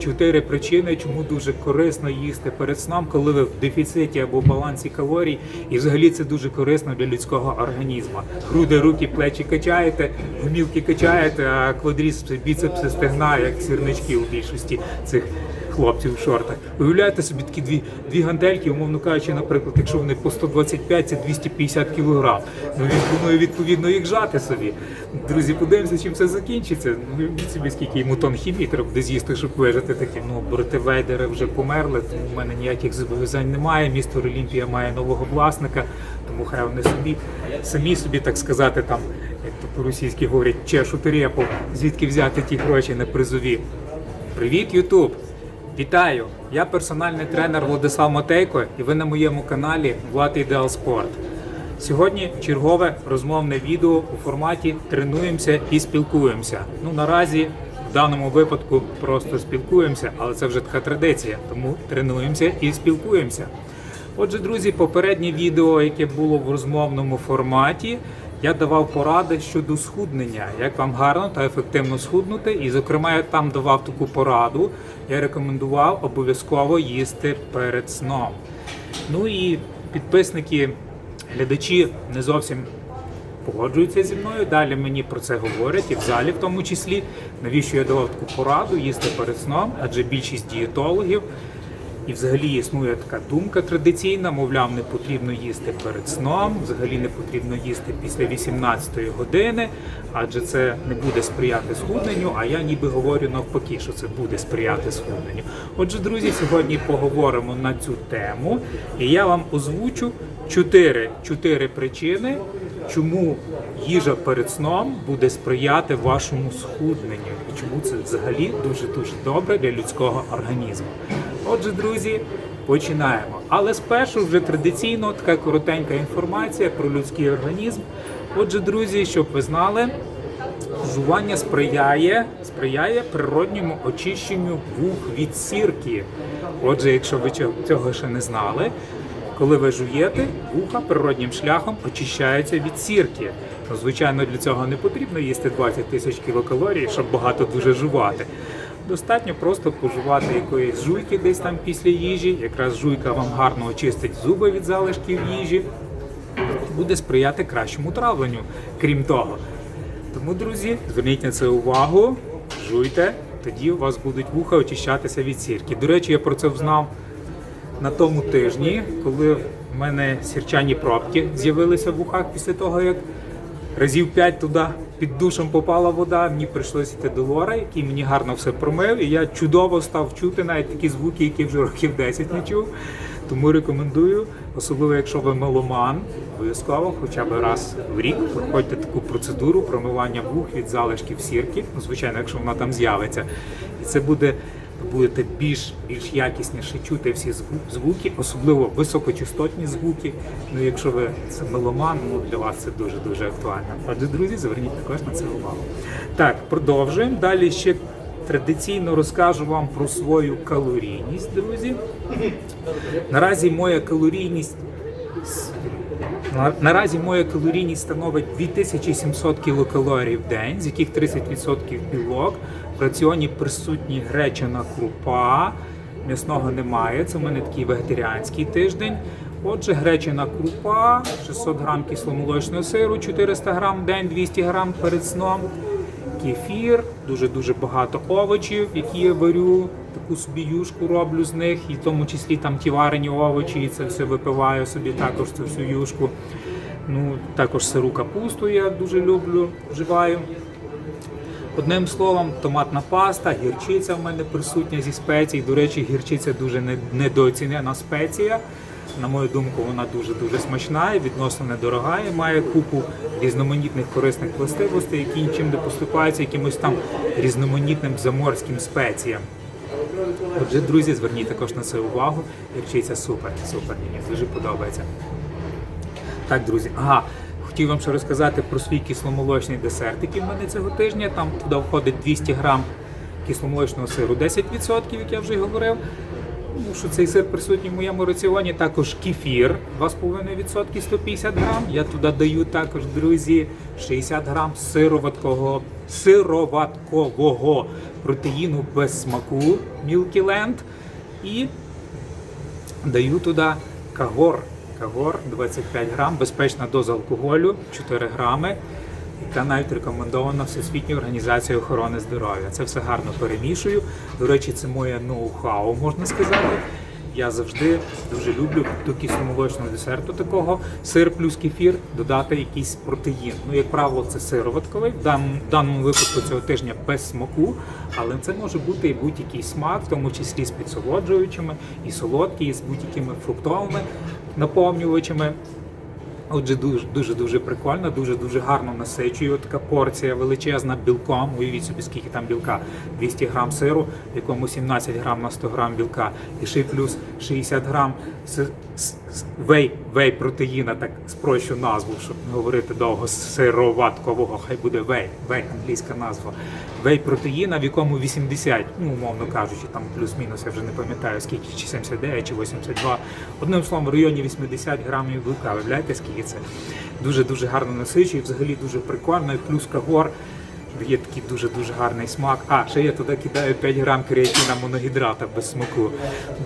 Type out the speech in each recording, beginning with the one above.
Чотири причини, чому дуже корисно їсти перед сном, коли ви в дефіциті або балансі калорій, і взагалі це дуже корисно для людського організму. Груди, руки, плечі качаєте, гумілки качаєте, а квадріс біцепси, стегна, як сірнички у більшості цих хлопців в шортах. Уявляєте собі такі дві, дві гантельки, умовно кажучи, наприклад, якщо вони по 125, це 250 кілограм. Ну він планує відповідно їх жати собі. Друзі, подивимося, чим це закінчиться. Ну уявіть собі, скільки йому тонн хімії треба буде з'їсти, щоб вижити такі. Ну, брати Вейдери вже померли, тому в мене ніяких зобов'язань немає. Місто Олімпія має нового власника, тому хай вони собі самі собі, так сказати, там, по-російськи говорять, чешуть репу, звідки взяти ті гроші на призові. Привіт, Ютуб! Вітаю! Я персональний тренер Владислав Матейко, і ви на моєму каналі Влад Ідеал Спорт. Сьогодні чергове розмовне відео у форматі Тренуємося і спілкуємося. Ну наразі в даному випадку просто спілкуємося, але це вже така традиція, тому тренуємося і спілкуємося. Отже, друзі, попереднє відео, яке було в розмовному форматі, я давав поради щодо схуднення, як вам гарно та ефективно схуднути. І, зокрема, я там давав таку пораду. Я рекомендував обов'язково їсти перед сном. Ну і підписники, глядачі не зовсім погоджуються зі мною. Далі мені про це говорять, і в залі в тому числі. Навіщо я давав таку пораду їсти перед сном? Адже більшість дієтологів і взагалі існує така думка традиційна, мовляв, не потрібно їсти перед сном, взагалі не потрібно їсти після 18-ї години, адже це не буде сприяти схудненню, а я ніби говорю навпаки, що це буде сприяти схудненню. Отже, друзі, сьогодні поговоримо на цю тему, і я вам озвучу чотири причини, чому їжа перед сном буде сприяти вашому схудненню, і чому це взагалі дуже дуже добре для людського організму. Отже, друзі, починаємо. Але спершу вже традиційно така коротенька інформація про людський організм. Отже, друзі, щоб ви знали, жування сприяє, сприяє природньому очищенню вух від сірки. Отже, якщо ви цього- ще не знали, коли ви жуєте, вуха природнім шляхом очищаються від сірки. Ну, звичайно, для цього не потрібно їсти 20 тисяч кілокалорій, щоб багато дуже жувати. Достатньо просто пожувати якоїсь жуйки десь там після їжі. Якраз жуйка вам гарно очистить зуби від залишків їжі, буде сприяти кращому травленню, крім того. Тому, друзі, зверніть на це увагу, жуйте, тоді у вас будуть вуха очищатися від сірки. До речі, я про це взнав на тому тижні, коли в мене сірчані пробки з'явилися в вухах після того, як разів п'ять туди під душем попала вода, мені прийшлося йти до лора, який мені гарно все промив, і я чудово став чути навіть такі звуки, які вже років 10 не чув. Тому рекомендую, особливо якщо ви меломан, обов'язково хоча б раз в рік проходьте таку процедуру промивання вух від залишків сірки. Ну, звичайно, якщо вона там з'явиться. І це буде будете більш більш якісніше чути всі зву- звуки, особливо високочастотні звуки. Ну, якщо ви це меломан, ну для вас це дуже дуже актуально. Отже, друзі, зверніть також на це увагу. Так, продовжуємо. Далі ще традиційно розкажу вам про свою калорійність, друзі. Наразі моя калорійність на- Наразі моя калорійність становить 2700 кілокалорій в день, з яких 30% білок. Раціоні присутні гречана крупа, м'ясного немає. Це в мене такий вегетаріанський тиждень. Отже, гречана крупа, 600 грам кисломолочного сиру, 400 грам в день, 200 грам перед сном. Кефір, дуже дуже багато овочів, які я варю. Таку собі юшку роблю з них, і в тому числі там ті варені овочі, і це все випиваю собі також цю всю юшку. Ну, також сиру капусту я дуже люблю, вживаю. Одним словом, томатна паста, гірчиця в мене присутня зі спецій. До речі, гірчиця дуже не- недооцінена спеція. На мою думку, вона дуже дуже смачна і відносно недорога і має купу різноманітних корисних властивостей, які нічим не поступаються якимось там різноманітним заморським спеціям. Отже, друзі, зверніть також на це увагу. Гірчиця супер, супер, мені дуже подобається. Так, друзі, ага, хотів вам ще розказати про свій кисломолочний десерт, який в мене цього тижня. Там туди входить 200 грам кисломолочного сиру, 10%, як я вже й говорив. Ну, що цей сир присутній в моєму раціоні. Також кефір 2,5% 150 грам. Я туди даю також, друзі, 60 грам сироваткового, сироваткового протеїну без смаку Milky Land. І даю туди кагор. Кагор 25 грам, безпечна доза алкоголю 4 грами, яка навіть рекомендована Всесвітньою організацією охорони здоров'я. Це все гарно перемішую. До речі, це моє ноу-хау, можна сказати. Я завжди дуже люблю до кисломолочного десерту такого сир плюс кефір додати якийсь протеїн. Ну, як правило, це сироватковий. В даному випадку цього тижня без смаку, але це може бути і будь-який смак, в тому числі з підсолоджуючими, і солодкий, і з будь-якими фруктовими наповнювачами. Отже, дуже дуже дуже прикольно, дуже дуже гарно насичує. Така порція величезна білком. Уявіть собі, скільки там білка. 200 грам сиру, в якому 17 грам на 100 грам білка, і ще плюс 60 грам вей, вей протеїна, так спрощу назву, щоб не говорити довго сироваткового. Хай буде вей, вей, англійська назва. Вей протеїна, в якому 80, ну умовно кажучи, там плюс-мінус, я вже не пам'ятаю скільки, чи 79, чи 82. Одним словом, в районі 80 грамів білка. Виявляєте, скільки це? Дуже дуже гарно насичує, взагалі дуже прикольно. І плюс кагор дає такий дуже дуже гарний смак. А, ще я туди кидаю 5 грам креатина моногідрата без смаку.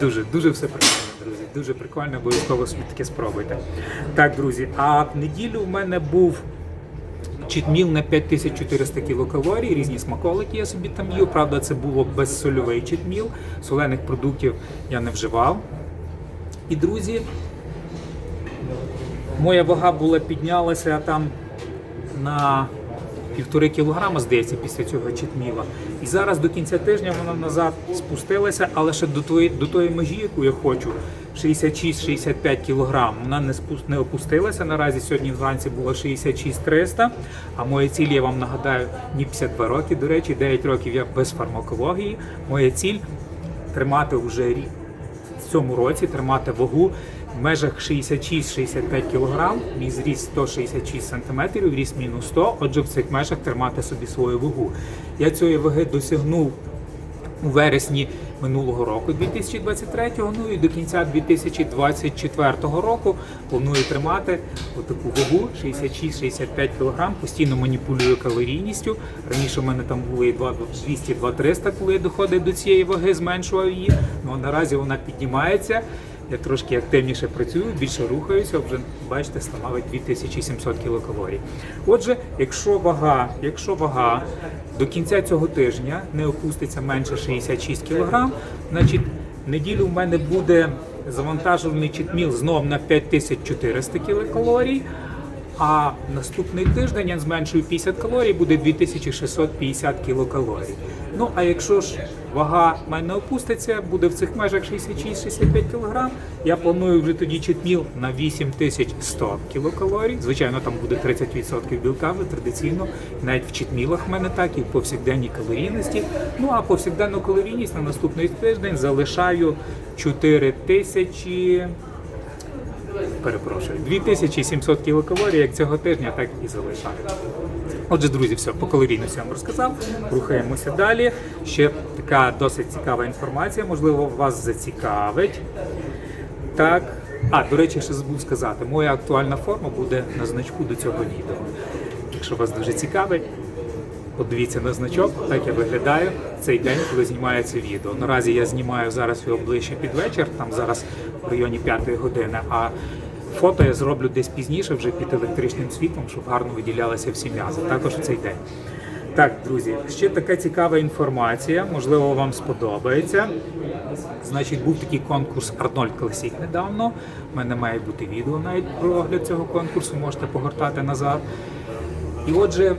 Дуже дуже все прикольно. Дуже прикольно, обов'язково таке спробуйте. Так, друзі, а в неділю в мене був. Читміл на 5400 кілокалорій, різні смаколики я собі там їв. Правда, це було безсольовий читміл. Солених продуктів я не вживав. І друзі, моя вага була піднялася там на півтори кілограма, здається, після цього читміла. І зараз до кінця тижня вона назад спустилася, але ще до тої, до тої межі, яку я хочу, 66-65 кілограм, вона не спу- не опустилася. Наразі сьогодні вранці було 66-300, а моя ціль, я вам нагадаю, ні 52 роки, до речі, 9 років я без фармакології. Моя ціль тримати вже рік в цьому році тримати вагу в межах 66-65 кг, мій зріст 166 см, ріст мінус 100, отже в цих межах тримати собі свою вагу. Я цієї ваги досягнув у вересні минулого року, 2023-го, ну і до кінця 2024 року планую тримати отаку вагу 66-65 кг, постійно маніпулюю калорійністю. Раніше в мене там були 200-200-300, коли я доходив до цієї ваги, зменшував її. Ну а наразі вона піднімається. Я трошки активніше працюю, більше рухаюся, вже бачите, становить 2700 кілокалорій. Отже, якщо вага, якщо вага до кінця цього тижня не опуститься менше 66 кг, значить неділю в мене буде завантажений читміл знов на 5400 кілокалорій. А наступний тиждень я зменшую 50 калорій, буде 2650 кілокалорій. Ну а якщо ж вага мене опуститься, буде в цих межах 66-65 кг, я планую вже тоді читміл на 8100 кілокалорій. Звичайно, там буде 30% білка вже традиційно, навіть в читмілах в мене так, і в повсякденній калорійності. Ну а повсякденну калорійність на наступний тиждень залишаю 4000 перепрошую, 2700 кілокалорій, як цього тижня, так і залишаю. Отже, друзі, все, по калорійності вам розказав. Рухаємося далі. Ще така досить цікава інформація, можливо, вас зацікавить. Так. А, до речі, ще забув сказати, моя актуальна форма буде на значку до цього відео. Якщо вас дуже цікавить, Подивіться на значок, так я виглядаю цей день, коли знімається відео. Наразі я знімаю зараз його ближче під вечір, там зараз в районі 5 години. А фото я зроблю десь пізніше, вже під електричним світлом, щоб гарно виділялися всі м'язи. Також в цей день. Так, друзі, ще така цікава інформація, можливо, вам сподобається. Значить, був такий конкурс Арнольд Класік недавно. У мене має бути відео навіть про огляд цього конкурсу, можете погортати назад. І отже,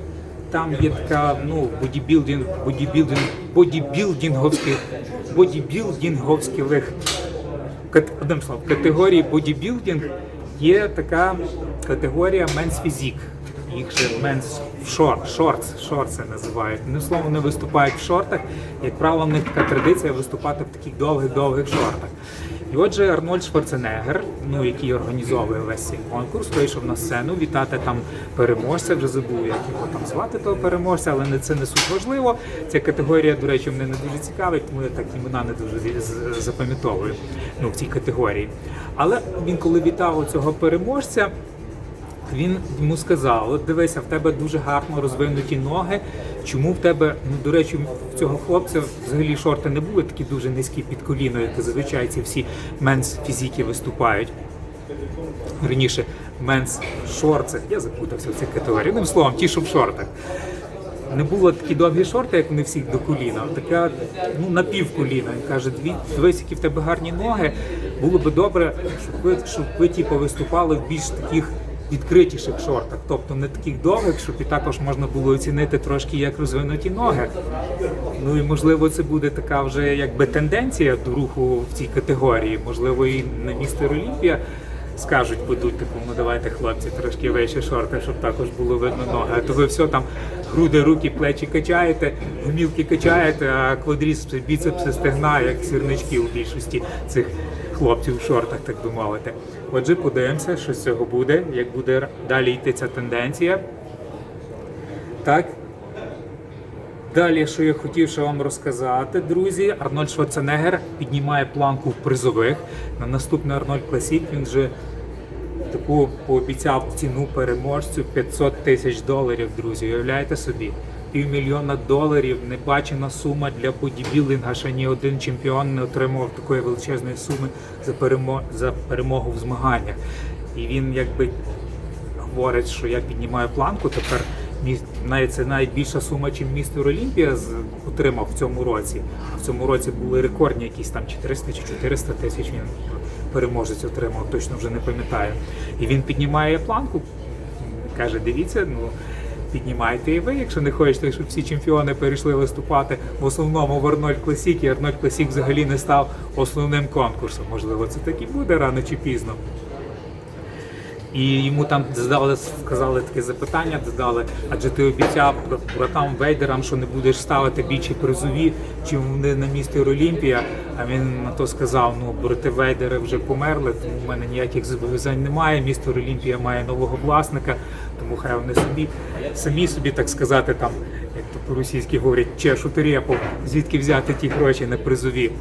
там є така ну, бодібілдинг, бодібілдинг, бодібілдинговських, бодібілдинговських одним словом, категорії бодібілдинг є така категорія менс фізік. Їх ще менс шорт, шортс, шортси називають. Ну, словом, не виступають в шортах. Як правило, в них така традиція виступати в таких довгих-довгих шортах. І отже, Арнольд Шварценеггер, ну який організовує весь цей конкурс, вийшов на сцену вітати там переможця. Вже забув, як його там звати того переможця, але не це не суть важливо. Ця категорія, до речі, мене не дуже цікавить, тому я так імена не дуже запам'ятовую ну, в цій категорії. Але він, коли вітав цього переможця, він йому сказав: от дивися, в тебе дуже гарно розвинуті ноги. Чому в тебе, ну до речі, в цього хлопця взагалі шорти не були такі дуже низькі під коліно, як зазвичай ці всі менс фізики виступають. Раніше менс шорти, я запутався в цих категоріях. Одним словом, ті, що в шортах. Не було такі довгі шорти, як вони всіх до коліна, така ну на пів коліна. Він каже, дві дивись, які в тебе гарні ноги. Було би добре, щоб ви щоб ви типу, виступали в більш таких відкритіших шортах, тобто не таких довгих, щоб і також можна було оцінити трошки як розвинуті ноги. Ну і можливо, це буде така вже якби тенденція до руху в цій категорії. Можливо, і на містер Олімпія скажуть, ведуть таку, ну давайте хлопці, трошки вище шорти, щоб також було видно ноги. А то ви все там груди, руки, плечі качаєте, гумілки качаєте, а квадріцепси, біцепси, стегна, як сірнички у більшості цих хлопців в шортах, так би мовити. Отже, подивимося, що з цього буде, як буде далі йти ця тенденція. Так, Далі, що я хотів ще вам розказати, друзі, Арнольд Шварценеггер піднімає планку в призових. На наступний Арнольд Класік він вже таку пообіцяв ціну переможцю 500 тисяч доларів, друзі. Уявляєте собі? Півмільйона доларів небачена сума для бодібілдинга. Ще ні один чемпіон не отримував такої величезної суми за перемо... за перемогу в змаганнях. І він якби говорить, що я піднімаю планку. Тепер навіть це навіть більша сума, чим містер Олімпія отримав в цьому році. В цьому році були рекордні якісь там 400 чи 400 тисяч. Він переможець отримав, точно вже не пам'ятаю. І він піднімає планку. Каже: дивіться, ну. Піднімайте і ви, якщо не хочете, щоб всі чемпіони перейшли виступати в основному в Арнольд Класік, і Арнольд Класік взагалі не став основним конкурсом. Можливо, це так і буде рано чи пізно. І йому там задали, сказали таке запитання, додали, адже ти обіцяв братам Вейдерам, що не будеш ставити більше призові, чим вони на місті Олімпія. А він на то сказав: ну брати Вейдери вже померли, тому в мене ніяких зобов'язань немає. Місто Олімпія має нового власника, тому хай вони собі самі собі так сказати, там як то по-російськи говорять, чешуть репу, звідки взяти ті гроші на призові.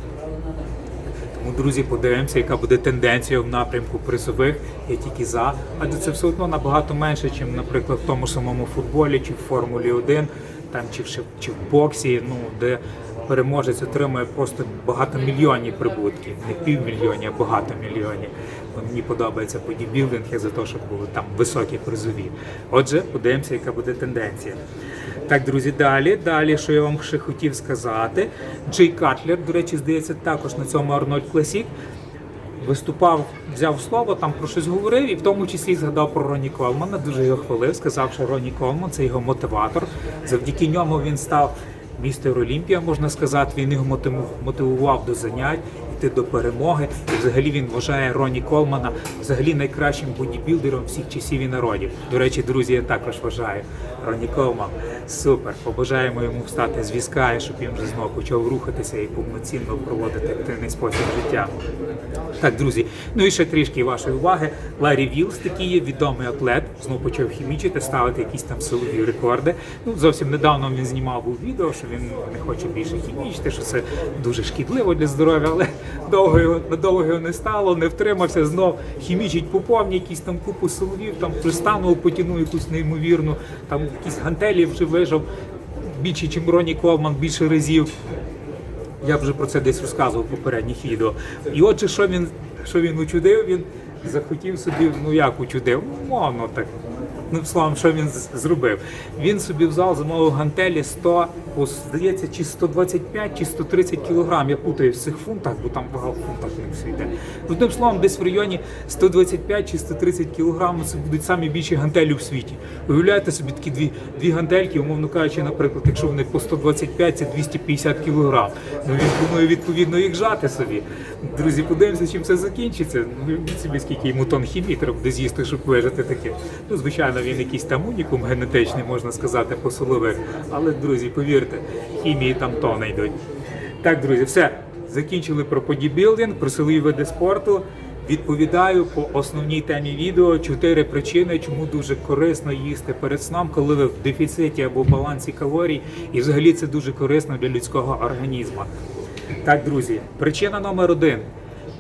Тому, друзі, подивимося, яка буде тенденція в напрямку призових. Я тільки за. Адже це все одно набагато менше, ніж, наприклад, в тому самому футболі чи в Формулі 1, там чи в, чи в боксі, ну де переможець отримує просто багатомільйонні прибутки, не півмільйонні, а багато мільйонів. Мені подобається бодібілдинг, за те, щоб були там високі призові. Отже, подивимося, яка буде тенденція. Так, друзі, далі. Далі, що я вам ще хотів сказати. Джей Катлер, до речі, здається, також на цьому Арнольд Класік виступав, взяв слово, там про щось говорив, і в тому числі згадав про Роні Колмана. Дуже його хвалив, сказав, що Роні Колман це його мотиватор. Завдяки ньому він став містер Олімпія, можна сказати. Він його мотивував до занять, йти до перемоги. І взагалі він вважає Роні Колмана взагалі найкращим бодібілдером всіх часів і народів. До речі, друзі, я також вважаю Роні Колман. Супер. Побажаємо йому встати з візка, і щоб він вже знову почав рухатися і повноцінно проводити активний спосіб життя. Так, друзі, ну і ще трішки вашої уваги. Ларі Вілс, такий є відомий атлет, знову почав хімічити, ставити якісь там силові рекорди. Ну зовсім недавно він знімав був відео, що він не хоче більше хімічити, що це дуже шкідливо для здоров'я, але довго його надовго його не стало, не втримався, знов хімічить по повній, якісь там купу силовів, там пристану потягнув якусь неймовірну, там якісь гантелі вже вижив більше, ніж Роні Ковман, більше разів. Я вже про це десь розказував в попередніх відео. І отже, що він, що він учудив, він захотів собі, ну як учудив, мовно так. Ну, словом, що він зробив? Він собі в зал замовив гантелі 100, о, здається, чи 125, чи 130 кілограм. Я путаю в цих фунтах, бо там вага в фунтах не все йде. Одним словом, десь в районі 125 чи 130 кілограм це будуть самі більші гантелі в світі. Уявляєте собі такі дві, дві гантельки, умовно кажучи, наприклад, якщо вони по 125, це 250 кілограм. Ну він планує відповідно їх жати собі. Друзі, подивимося, чим це закінчиться. Ну, собі, скільки йому тонн хімії треба буде з'їсти, щоб вижити таке. Ну, звичайно, він якийсь там унікум генетичний, можна сказати, по. Але, друзі, повірте, хімії там тони йдуть. Так, друзі, все. закінчили про бодібілдинг, про силові види спорту. Відповідаю по основній темі відео чотири причини, чому дуже корисно їсти перед сном, коли ви в дефіциті або в балансі калорій, і взагалі це дуже корисно для людського організму. Так, друзі, причина номер один.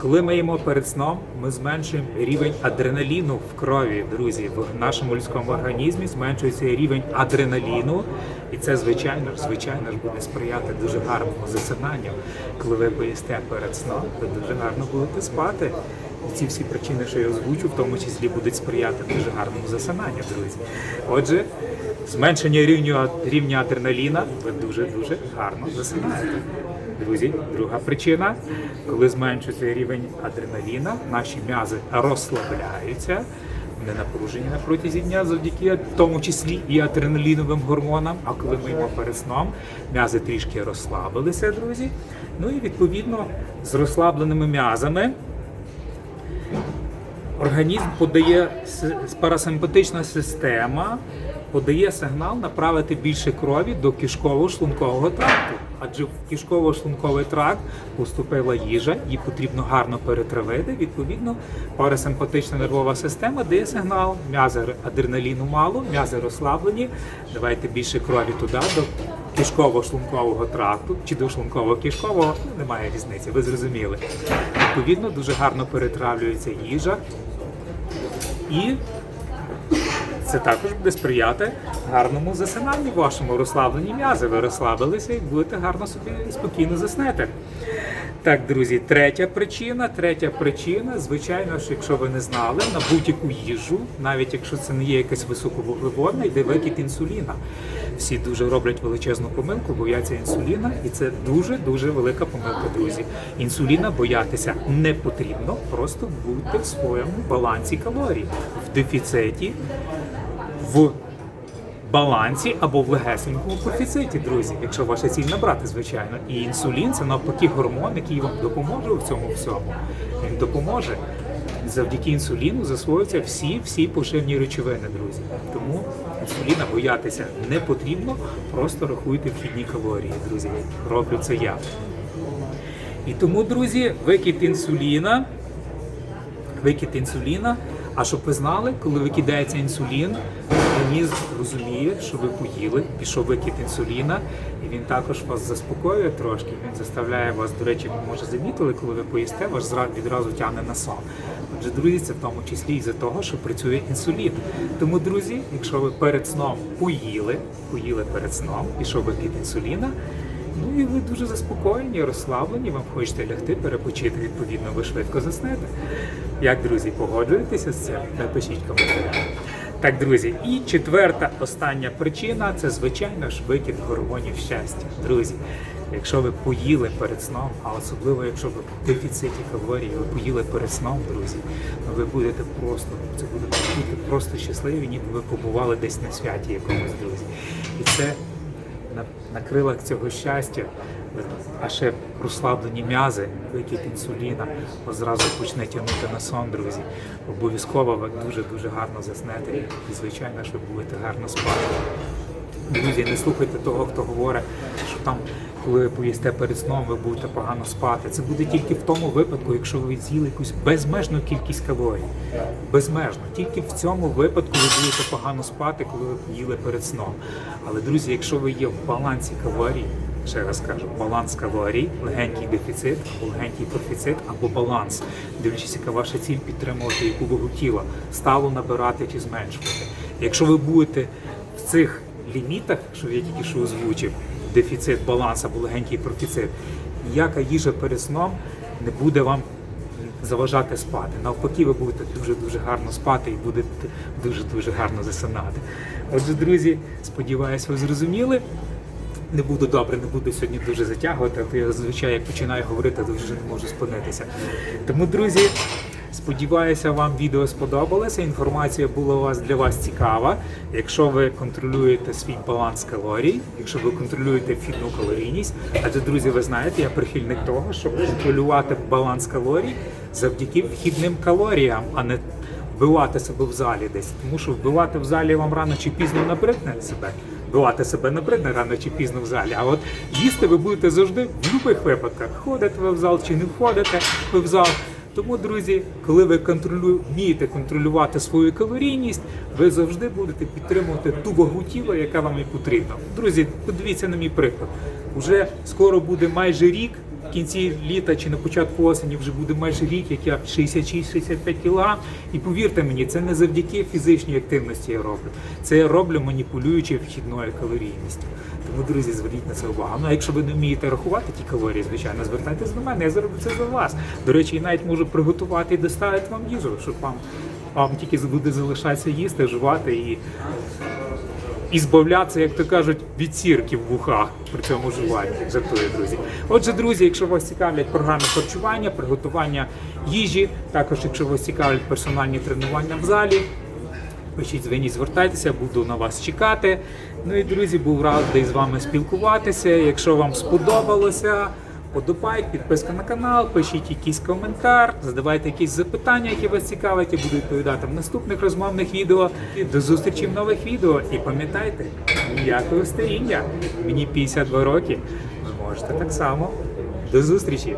Коли ми їмо перед сном, ми зменшуємо рівень адреналіну в крові, друзі. В нашому людському організмі зменшується рівень адреналіну, і це звичайно ж, звичайно ж буде сприяти дуже гарному засинанню. Коли ви поїсте перед сном, ви дуже гарно будете спати. І ці всі причини, що я озвучу, в тому числі будуть сприяти дуже гарному засинанню, друзі. Отже, зменшення рівня, рівня адреналіна, ви дуже дуже гарно засинаєте. Друзі, друга причина, коли зменшується рівень адреналіна, наші м'язи розслабляються, вони напружені на протязі дня завдяки в тому числі і адреналіновим гормонам. А коли ми їмо перед сном, м'язи трішки розслабилися, друзі. Ну і відповідно з розслабленими м'язами організм подає парасимпатична система подає сигнал направити більше крові до кишково-шлункового тракту. Адже в кишково-шлунковий тракт поступила їжа, її потрібно гарно перетравити. Відповідно, парасимпатична нервова система дає сигнал. М'язи адреналіну мало, м'язи розслаблені. Давайте більше крові туди, до кишково-шлункового тракту чи до шлунково-кишкового, немає різниці, ви зрозуміли. Відповідно, дуже гарно перетравлюється їжа. І це також буде сприяти гарному засинанню вашому розслабленні м'язи. Ви розслабилися і будете гарно собі спокійно заснете. Так, друзі, третя причина. Третя причина, звичайно, що якщо ви не знали, на будь-яку їжу, навіть якщо це не є якась високовуглеводна, йде викид інсуліна. Всі дуже роблять величезну помилку, бояться інсуліна, і це дуже дуже велика помилка, друзі. Інсуліна боятися не потрібно, просто будьте в своєму балансі калорій, в дефіциті, в балансі або в легесенькому профіциті, друзі, якщо ваша ціль набрати, звичайно. І інсулін це навпаки гормон, який вам допоможе у цьому всьому. Він допоможе. Завдяки інсуліну засвоюються всі всі поживні речовини, друзі. Тому інсуліна боятися не потрібно, просто рахуйте вхідні калорії, друзі. Роблю це я. І тому, друзі, викид інсуліна викид інсуліна. А щоб ви знали, коли викидається інсулін, організм розуміє, що ви поїли, пішов викид інсуліна, і він також вас заспокоює трошки. Він заставляє вас, до речі, ви може замітили, коли ви поїсте, ваш зра- відразу тягне на сон. Отже, друзі, це в тому числі із-за того, що працює інсулін. Тому, друзі, якщо ви перед сном поїли, поїли перед сном, пішов викид інсуліна. Ну і ви дуже заспокоєні, розслаблені, вам хочете лягти, перепочити, відповідно, ви швидко заснете. Як, друзі, погоджуєтеся з цим? Напишіть коментарі. Так, друзі, і четверта остання причина це, звичайно ж, викид гормонів щастя. Друзі, якщо ви поїли перед сном, а особливо якщо ви в дефіциті калорій, ви поїли перед сном, друзі, ну ви будете просто, це буде просто щасливі, ніби ви побували десь на святі якомусь, друзі. І це на, на крилах цього щастя, а ще розслаблені м'язи, викид інсуліна, вас зразу почне тягнути на сон, друзі. Обов'язково ви дуже-дуже гарно заснете і, звичайно, що будете гарно спати. Друзі, не слухайте того, хто говорить, що там, коли ви поїсте перед сном, ви будете погано спати. Це буде тільки в тому випадку, якщо ви з'їли якусь безмежну кількість калорій. Безмежно. Тільки в цьому випадку ви будете погано спати, коли ви поїли перед сном. Але, друзі, якщо ви є в балансі калорій, ще раз кажу, баланс калорій, легенький дефіцит, або легенький профіцит, або баланс, дивлячись, яка ваша ціль підтримувати яку вагу тіла, стало набирати чи зменшувати. Якщо ви будете в цих лімітах, що я тільки що озвучив, дефіцит, баланс або легенький профіцит, ніяка їжа перед сном не буде вам заважати спати. Навпаки, ви будете дуже-дуже гарно спати і будете дуже-дуже гарно засинати. Отже, друзі, сподіваюся, ви зрозуміли. Не буду добре, не буду сьогодні дуже затягувати, то я зазвичай як починаю говорити, то вже не можу спинитися. Тому, друзі, сподіваюся, вам відео сподобалося. Інформація була у вас для вас цікава. Якщо ви контролюєте свій баланс калорій, якщо ви контролюєте вхідну калорійність, адже друзі, ви знаєте, я прихильник того, щоб контролювати баланс калорій завдяки вхідним калоріям, а не вбивати себе в залі десь. Тому що вбивати в залі вам рано чи пізно набридне себе. Бивати себе набридне рано чи пізно в залі. А от їсти ви будете завжди в будь-яких випадках. Ходите ви в зал чи не входите ви в зал. Тому, друзі, коли ви контролю... вмієте контролювати свою калорійність, ви завжди будете підтримувати ту вагу тіла, яка вам і потрібна. Друзі, подивіться на мій приклад. Уже скоро буде майже рік. Кінці літа чи на початку осені вже буде майже рік, як я 66-65 кг. І повірте мені, це не завдяки фізичній активності я роблю. Це я роблю маніпулюючи вхідною калорійністю. Тому, друзі, зверніть на це увагу. Ну а якщо ви не вмієте рахувати ті калорії, звичайно, звертайтесь до мене, я зроблю це за вас. До речі, я навіть можу приготувати і доставити вам їжу, щоб вам, вам тільки буде залишатися їсти, жувати і і збавлятися, як то кажуть, від сірки в вухах при цьому жуванні. Жартую, друзі. Отже, друзі, якщо вас цікавлять програми харчування, приготування їжі, також якщо вас цікавлять персональні тренування в залі. Пишіть, дзвоніть, звертайтеся, буду на вас чекати. Ну і друзі, був радий з вами спілкуватися. Якщо вам сподобалося, подобайк, підписка на канал, пишіть якийсь коментар, задавайте якісь запитання, які вас цікавлять, я буду відповідати в наступних розмовних відео. І До зустрічі в нових відео. І пам'ятайте, ніякого старіння. Мені 52 роки. Ви можете так само. До зустрічі!